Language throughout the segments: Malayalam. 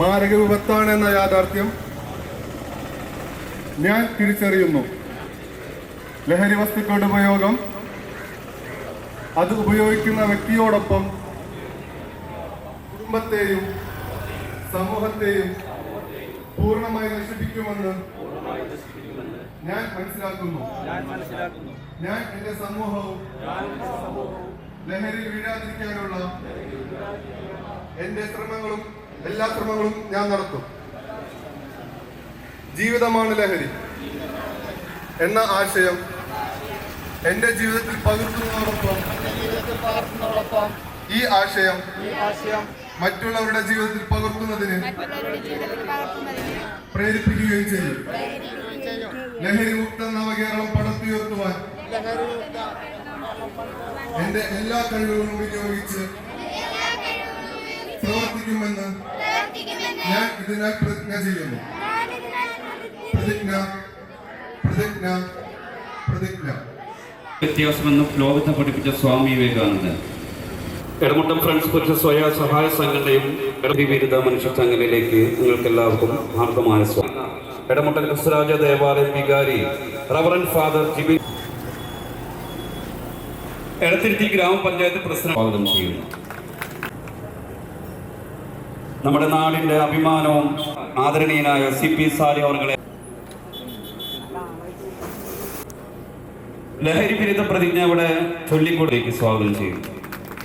മാരക വിപത്താണ് എന്ന യാഥാർത്ഥ്യം ഞാൻ തിരിച്ചറിയുന്നു. ലഹരി വസ്തുക്കളുടെ ഉപയോഗം അത് ഉപയോഗിക്കുന്ന വ്യക്തിയോടൊപ്പം കുടുംബത്തെയും സമൂഹത്തെയും പൂർണമായി നശിപ്പിക്കുമെന്ന് ഞാൻ മനസ്സിലാക്കുന്നു. ഞാൻ എന്റെ സമൂഹവും ലഹരി വീഴാതിരിക്കാനുള്ള എന്റെ ശ്രമങ്ങളും എല്ലാ ശ്രമങ്ങളും ഞാൻ നടത്തും. ജീവിതമാണ് ലഹരി. എന്ന ആശയം എന്റെ ജീവിതത്തിൽ പകർത്തുന്നതോടൊപ്പം ഈ ആശയം മറ്റുള്ളവരുടെ ജീവിതത്തിൽ പകർത്തുന്നതിന് പ്രേരിപ്പിക്കുകയും ചെയ്യും. ലഹരി മുക്ത നവകേരളം പടത്തുയർത്തുവാൻ എന്റെ എല്ലാ കഴിവുകളും വിനിയോഗിച്ച് പ്രവർത്തിക്കുമെന്ന് ഞാൻ ഇതിനാൽ പ്രതിജ്ഞ ചെയ്യുന്നു. പ്രതിജ്ഞ പ്രതിജ്ഞ പ്രതിജ്ഞ വ്യത്യാസമെന്ന് ലോകത്തെ പഠിപ്പിച്ച സ്വാമി വിവേകാനന്ദൻ. എടമുട്ടം ഫ്രണ്ട്സ് പുരുഷ സ്വയ സഹായ സംഘടനയും ബിരുദ മനുഷ്യ സംഘടനയിലേക്ക് നിങ്ങൾക്ക് എല്ലാവർക്കും ഹാർദമായ സ്വാഗതം. എടമുട്ടം ക്രിസ്തുരാജ ദേവാലയം വികാരി റവറൻ ഫാദർ ജിബി എടത്തിരുത്തി ഗ്രാമപഞ്ചായത്ത് പ്രസിഡന്റ് സ്വാഗതം ചെയ്യുന്നു. നമ്മുടെ നാടിന്റെ അഭിമാനവും ആദരണീയനായ സി പി സാലി അവർകളെ ലഹരി വിരുദ്ധ പ്രതിജ്ഞ ഇവിടെ ചൊല്ലിക്കൂടേക്ക് സ്വാഗതം ചെയ്യും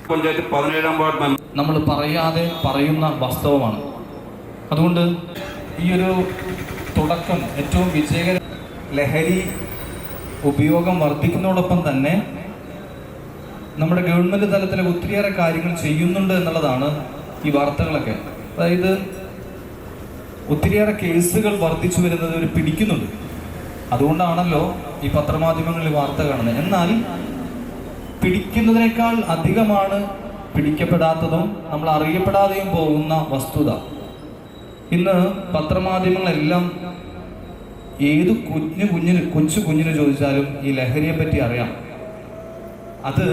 പഞ്ചായത്ത് പതിനേഴാം വാർഡ് നമ്മൾ പറയാതെ പറയുന്ന വാസ്തവമാണ്. അതുകൊണ്ട് ഈ ഒരു തുടക്കം ഏറ്റവും വിജയകര ലഹരി ഉപയോഗം വർദ്ധിക്കുന്നതോടൊപ്പം തന്നെ നമ്മുടെ ഗവൺമെന്റ് തലത്തിൽ ഒത്തിരിയേറെ കാര്യങ്ങൾ ചെയ്യുന്നുണ്ട് എന്നുള്ളതാണ് ഈ വാർത്തകളൊക്കെ. അതായത് ഒത്തിരിയേറെ കേസുകൾ വർദ്ധിച്ചു വരുന്നത് ഒരു പിടിക്കുന്നുണ്ട്. അതുകൊണ്ടാണല്ലോ ഈ പത്രമാധ്യമങ്ങളിൽ വാർത്ത കാണുന്നത്. എന്നാൽ പിടിക്കുന്നതിനേക്കാൾ അധികമാണ് പിടിക്കപ്പെടാത്തതും നമ്മൾ അറിയപ്പെടാതെയും പോകുന്ന വസ്തുത. ഇന്ന് പത്രമാധ്യമങ്ങളെല്ലാം ഏത് കുഞ്ഞു കുഞ്ഞിന് കൊച്ചു കുഞ്ഞിന് ചോദിച്ചാലും ഈ ലഹരിയെ പറ്റി അറിയാം. അത്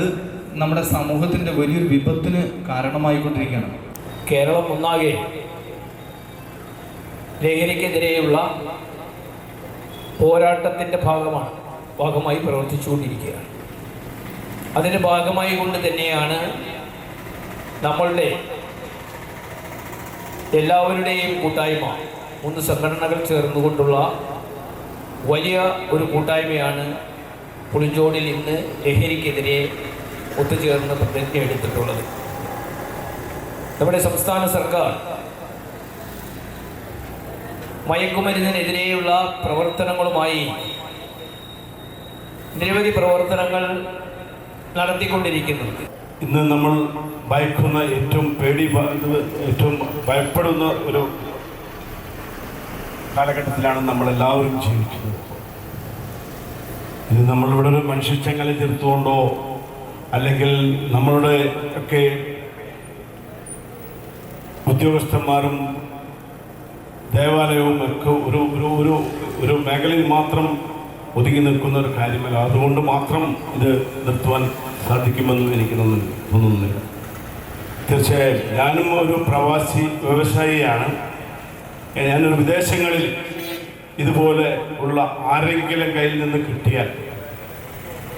നമ്മുടെ സമൂഹത്തിന്റെ വലിയൊരു വിപത്തിന് കാരണമായിക്കൊണ്ടിരിക്കുകയാണ്. കേരളം ഒന്നാകെ ലഹരിക്കെതിരെയുള്ള പോരാട്ടത്തിന്റെ ഭാഗമാണ് ഭാഗമായി പ്രവർത്തിച്ചുകൊണ്ടിരിക്കുകയാണ്. അതിന്റെ ഭാഗമായി കൊണ്ട് തന്നെയാണ് നമ്മളുടെ എല്ലാവരുടെയും കൂട്ടായ്മ മൂന്ന് സംഘടനകൾ ചേർന്നുകൊണ്ടുള്ള വലിയ ഒരു കൂട്ടായ്മയാണ് പുളിഞ്ചോടിൽ ഇന്ന് ലഹരിക്കെതിരെ ഒത്തുചേർന്ന് പ്രതിജ്ഞ എടുത്തിട്ടുള്ളത് നമ്മുടെ സംസ്ഥാന സർക്കാർ മയക്കുമരുന്നിനെതിരെയുള്ള പ്രവർത്തനങ്ങളുമായി നിരവധി പ്രവർത്തനങ്ങൾ നടത്തിക്കൊണ്ടിരിക്കുന്നു. ഇന്ന് നമ്മൾ ഭയക്കുന്ന ഏറ്റവും പേടി ഏറ്റവും ഭയപ്പെടുന്ന ഒരു കാലഘട്ടത്തിലാണ് നമ്മളെല്ലാവരും ജീവിക്കുന്നത്. ഇത് നമ്മളിവിടെ ഒരു മനുഷ്യച്ചങ്ങല തീർത്തുകൊണ്ടോ അല്ലെങ്കിൽ നമ്മളുടെ ഒക്കെ ഉദ്യോഗസ്ഥന്മാരും ദേവാലയവും ഒക്കെ ഒരു ഒരു ഒരു ഒരു മേഖലയിൽ മാത്രം ഒതുങ്ങി നിൽക്കുന്ന ഒരു കാര്യമല്ല. അതുകൊണ്ട് മാത്രം ഇത് നിർത്തുവാൻ സാധിക്കുമെന്ന് എനിക്ക് തോന്നുന്നു- തോന്നുന്നില്ല. തീർച്ചയായും ഞാനും ഒരു പ്രവാസി വ്യവസായിയാണ്. ഞാനൊരു വിദേശങ്ങളിൽ ഇതുപോലെ ഉള്ള ആരെങ്കിലും കയ്യിൽ നിന്ന് കിട്ടിയാൽ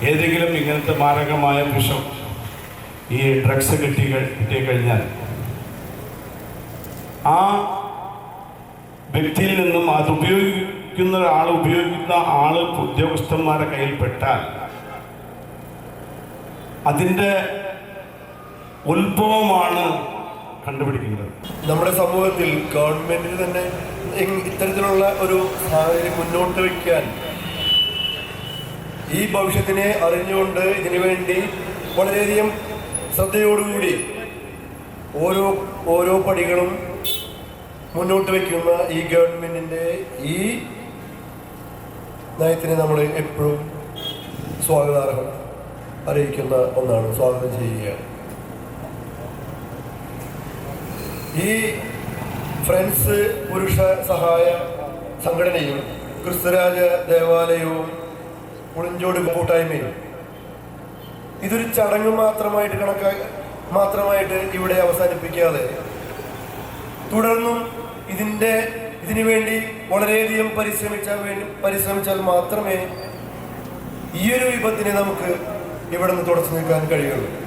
ഏതെങ്കിലും ഇങ്ങനത്തെ മാരകമായ വിഷം ഈ ഡ്രഗ്സ് കിട്ടി കിട്ടിക്കഴിഞ്ഞാൽ ആ വ്യക്തിയിൽ നിന്നും അത് ഉപയോഗിക്കുന്ന ആൾ ഉപയോഗിക്കുന്ന ആൾ ഉദ്യോഗസ്ഥന്മാരെ കയ്യിൽപ്പെട്ടാൽ അതിന്റെ ഉത്ഭവമാണ് കണ്ടുപിടിക്കുന്നത്. നമ്മുടെ സമൂഹത്തിൽ ഗവൺമെന്റിന് തന്നെ ഇത്തരത്തിലുള്ള ഒരു സാഹചര്യം മുന്നോട്ട് വയ്ക്കാൻ ഈ ഭവിഷ്യത്തിനെ അറിഞ്ഞുകൊണ്ട് ഇതിനുവേണ്ടി വളരെയധികം ശ്രദ്ധയോടുകൂടി ഓരോ ഓരോ പടികളും മുന്നോട്ട് വയ്ക്കുന്ന ഈ ഗവൺമെന്റിന്റെ ഈ നയത്തിനെ നമ്മൾ എപ്പോഴും സ്വാഗതാർഹം അറിയിക്കുന്ന ഒന്നാണ്. സ്വാഗതം ചെയ്യുക ഈ ഫ്രണ്ട്സ് പുരുഷ സഹായ സംഘടനയും ക്രിസ്തുരാജ ദേവാലയവും പുളിഞ്ചോട് കൂട്ടായ്മയും ഇതൊരു ചടങ്ങ് മാത്രമായിട്ട് കണക്കാ മാത്രമായിട്ട് ഇവിടെ അവസാനിപ്പിക്കാതെ തുടർന്നും ഇതിന്റെ ഇതിനു വേണ്ടി വളരെയധികം പരിശ്രമിച്ചാൽ വേണ്ടി പരിശ്രമിച്ചാൽ മാത്രമേ ഈയൊരു വിപത്തിനെ നമുക്ക് ഇവിടെ നിന്ന് തുടച്ചു നിൽക്കാൻ കഴിയുള്ളൂ.